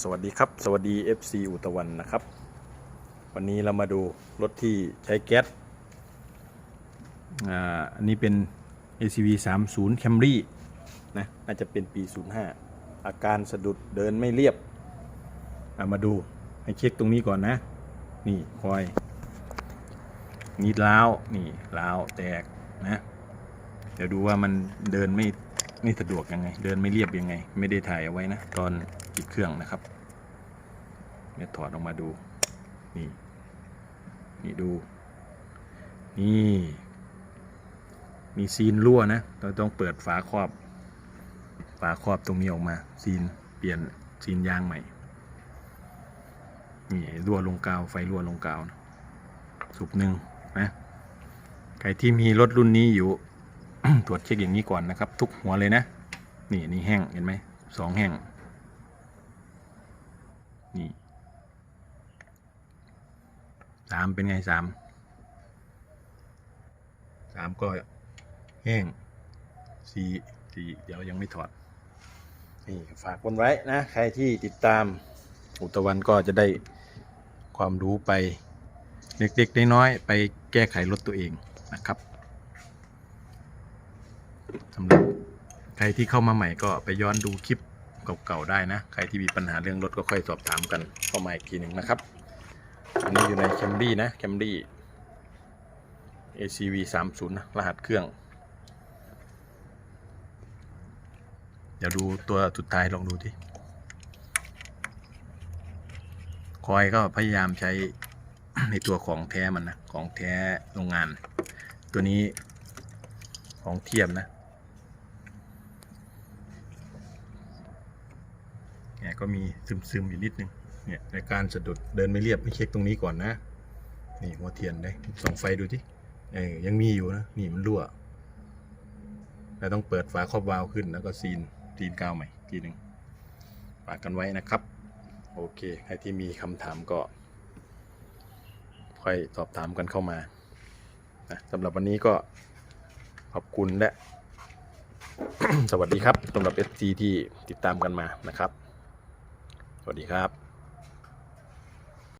สวัสดีครับ สวัสดี FC อุตวันนะครับ วันนี้เรามาดูรถที่ใช้แก๊สอันนี้เป็น ACV 30 Camry นะน่าจะเป็นปี 05 อาการสะดุดเดินไม่เรียบอามาดูให้เช็คตรงนี้ก่อนนะ นี่คอย นี่ล้าว นี่ล้าวแตกนะ เดี๋ยวดูว่ามันเดินไม่ ไม่สะดวกยังไง เดินไม่เรียบยังไง ไม่ได้ถ่ายเอาไว้นะตอนปิดเครื่องนะครับเนี่ยถอดออกมาดู นี่นี่ดู นี่มีซีนรั่วนะเราต้องเปิดฝาครอบ ฝาครอบตรงนี้ออกมา ซีนเปลี่ยนซีนยางใหม่นี่รั่วลงกาวไฟรั่วลงกาวนะสูบหนึ่งนะใครที่มีรถรุ่นนี้อยู่ ตรวจเช็คอย่างนี้ก่อนนะครับ ทุกหัวเลยนะ นี่นี่แห้งเห็นไหมสองแห้งนี่สามเป็นไงสามสามก็แห้งสี่สี่เดี๋ยวยังไม่ถอดนี่ฝากคนไว้นะ ใครที่ติดตามอุตวันก็จะได้ความรู้ไปเด็กๆน้อยๆไปแก้ไขรถตัวเองนะครับ สำหรับใครที่เข้ามาใหม่ก็ไปย้อนดูคลิปเก่าๆได้นะ ใครที่มีปัญหาเรื่องรถก็ค่อยสอบถามกันเข้ามาอีกทีหนึ่งนะครับ อันนี้อยู่ในแคมรี่นะแคมรี่ ACV 30นะรหัสเครื่อง เดี๋ยวดูตัวสุดท้ายลองดูที่คอยก็พยายามใช้ในตัวของแท้มันนะ ของแท้โรงงาน ตัวนี้ของเทียมนะเนี่ย ก็มีซึมๆอยู่นิดนึงเนี่ยในการสะดุดเดินไม่เรียบไม่เช็คตรงนี้ก่อนนะ นี่หัวเทียนได้ส่องไฟดูที่เออยังมีอยู่นะ นี่มันรั่วเราต้องเปิดฝาครอบวาล์วขึ้นแล้วก็ซีนซีนกาวใหม่ทีหนึ่งฝากกันไว้นะครับ โอเค ใครที่มีคำถามก็ ค่อยสอบถามกันเข้ามานะสำหรับวันนี้ก็ขอบคุณและ สวัสดีครับสำหรับ FT ที่ติดตามกันมานะครับ วัสดีครับ